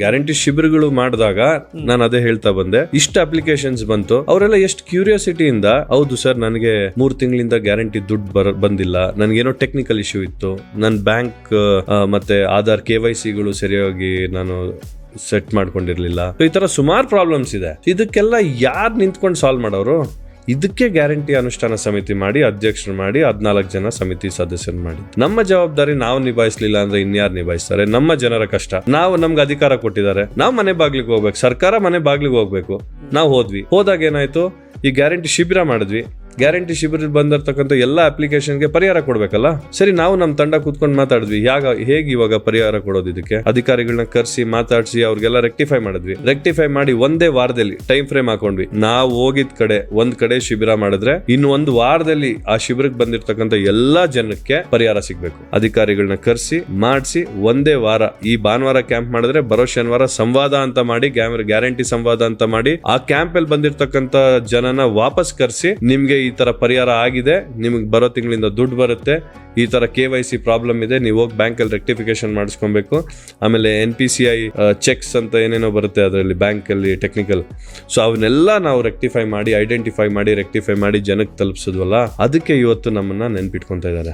Guarantee ಶಿಬಿರಗಳು ಮಾಡಿದಾಗ ನಾನು ಅದೇ ಹೇಳ್ತಾ ಬಂದೆ. ಇಷ್ಟ ಅಪ್ಲಿಕೇಶನ್ಸ್ ಬಂತು. ಅವರೆಲ್ಲ ಎಷ್ಟು ಕ್ಯೂರಿಯಾಸಿಟಿಯಿಂದ ಹೌದು ಸರ್, ನನಗೆ ಮೂರ್ ತಿಂಗಳಿಂದ ಗ್ಯಾರಂಟಿ ದುಡ್ಡು ಬರ, ಬಂದಿಲ್ಲ. ನನಗೇನೋ ಟೆಕ್ನಿಕಲ್ ಇಶ್ಯೂ ಇತ್ತು. ನನ್ನ ಬ್ಯಾಂಕ್ ಮತ್ತೆ ಆಧಾರ್ ಕೆ ವೈ ಸಿಗಳು ಸರಿಯಾಗಿ ನಾನು ಸೆಟ್ ಮಾಡ್ಕೊಂಡಿರ್ಲಿಲ್ಲ. ಈ ತರ ಸುಮಾರು ಪ್ರಾಬ್ಲಮ್ಸ್ ಇದೆ. ಇದಕ್ಕೆಲ್ಲ ಯಾರು ನಿಂತ್ಕೊಂಡು ಸಾಲ್ವ್ ಮಾಡೋರು? ಇದಕ್ಕೆ ಗ್ಯಾರಂಟಿ ಅನುಷ್ಠಾನ ಸಮಿತಿ ಮಾಡಿ, ಅಧ್ಯಕ್ಷರು ಮಾಡಿ, ಹದ್ನಾಲ್ಕು ಜನ ಸಮಿತಿ ಸದಸ್ಯರು ಮಾಡಿ. ನಮ್ಮ ಜವಾಬ್ದಾರಿ ನಾವು ನಿಭಾಯಿಸಲಿಲ್ಲ ಅಂದ್ರೆ ಇನ್ಯಾರು ನಿಭಾಯಿಸ್ತಾರೆ? ನಮ್ಮ ಜನರ ಕಷ್ಟ. ನಾವು ನಮ್ಗೆ ಅಧಿಕಾರ ಕೊಟ್ಟಿದ್ದಾರೆ. ನಾವು ಮನೆ ಬಾಗ್ಲಿಗೆ ಹೋಗ್ಬೇಕು. ಸರ್ಕಾರ ಮನೆ ಬಾಗ್ಲಿಗೆ ಹೋಗ್ಬೇಕು. ನಾವು ಹೋದ್ವಿ. ಹೋದಾಗ ಏನಾಯ್ತು? ಈ ಗ್ಯಾರಂಟಿ ಶಿಬಿರ ಮಾಡಿದ್ವಿ. ಗ್ಯಾರಂಟಿ ಶಿಬಿರ ಬಂದಿರತಕ್ಕಂಥ ಎಲ್ಲ ಅಪ್ಲಿಕೇಶನ್ಗೆ ಪರಿಹಾರ ಕೊಡ್ಬೇಕಲ್ಲ? ಸರಿ, ನಾವು ನಮ್ಮ ತಂಡ ಕೂತ್ಕೊಂಡು ಮಾತಾಡಿದ್ವಿ. ಯಾಗ, ಹೇಗೆ ಇವಾಗ ಪರಿಹಾರ ಕೊಡೋದು ಇದಕ್ಕೆ? ಅಧಿಕಾರಿಗಳನ್ನ ಕರೆಸಿ, ಮಾತಾಡಿಸಿ, ಅವ್ರಿಗೆಲ್ಲ ರೆಕ್ಟಿಫೈ ಮಾಡಿದ್ವಿ. ರೆಕ್ಟಿಫೈ ಮಾಡಿ ಒಂದೇ ವಾರದಲ್ಲಿ ಟೈಮ್ ಫ್ರೇಮ್ ಹಾಕೊಂಡ್ವಿ. ನಾವು ಹೋಗಿದ್ ಕಡೆ, ಒಂದ್ ಕಡೆ ಶಿಬಿರ ಮಾಡಿದ್ರೆ ಇನ್ನು ಒಂದು ವಾರದಲ್ಲಿ ಆ ಶಿಬಿರಕ್ಕೆ ಬಂದಿರತಕ್ಕಂಥ ಎಲ್ಲಾ ಜನಕ್ಕೆ ಪರಿಹಾರ ಸಿಗ್ಬೇಕು. ಅಧಿಕಾರಿಗಳನ್ನ ಕರೆಸಿ, ಮಾಡಿಸಿ ಒಂದೇ ವಾರ, ಈ ಭಾನುವಾರ ಕ್ಯಾಂಪ್ ಮಾಡಿದ್ರೆ ಬರೋ ಶನಿವಾರ ಸಂವಾದ ಅಂತ ಮಾಡಿ ಗ್ಯಾರಂಟಿ ಸಂವಾದ ಅಂತ ಮಾಡಿ ಆ ಕ್ಯಾಂಪ್ ಅಲ್ಲಿ ಬಂದಿರತಕ್ಕಂಥ ಜನನ ವಾಪಸ್ ಕರೆಸಿ ನಿಮ್ಗೆ ಈ ಥರ ಪರಿಹಾರ ಆಗಿದೆ, ನಿಮಗೆ ಬರೋ ತಿಂಗಳಿಂದ ದುಡ್ಡು ಬರುತ್ತೆ, ಈ ಥರ ಕೆ ವೈ ಸಿ ಪ್ರಾಬ್ಲಮ್ ಇದೆ, ನೀವು ಹೋಗಿ ಬ್ಯಾಂಕಲ್ಲಿ ರೆಕ್ಟಿಫಿಕೇಷನ್ ಮಾಡಿಸ್ಕೊಬೇಕು. ಆಮೇಲೆ N P C I checks ಅಂತ ಏನೇನೋ ಬರುತ್ತೆ ಅದರಲ್ಲಿ ಬ್ಯಾಂಕಲ್ಲಿ ಟೆಕ್ನಿಕಲ್ ಸೊ ಅವನ್ನೆಲ್ಲ ನಾವು ರೆಕ್ಟಿಫೈ ಮಾಡಿ ಐಡೆಂಟಿಫೈ ಮಾಡಿ ರೆಕ್ಟಿಫೈ ಮಾಡಿ ಜನಕ್ಕೆ ತಲುಪಿಸಿದ್ವಲ್ಲ, ಅದಕ್ಕೆ ಇವತ್ತು ನಮ್ಮನ್ನು ನೆನ್ಪಿಟ್ಕೊತಾ ಇದ್ದಾರೆ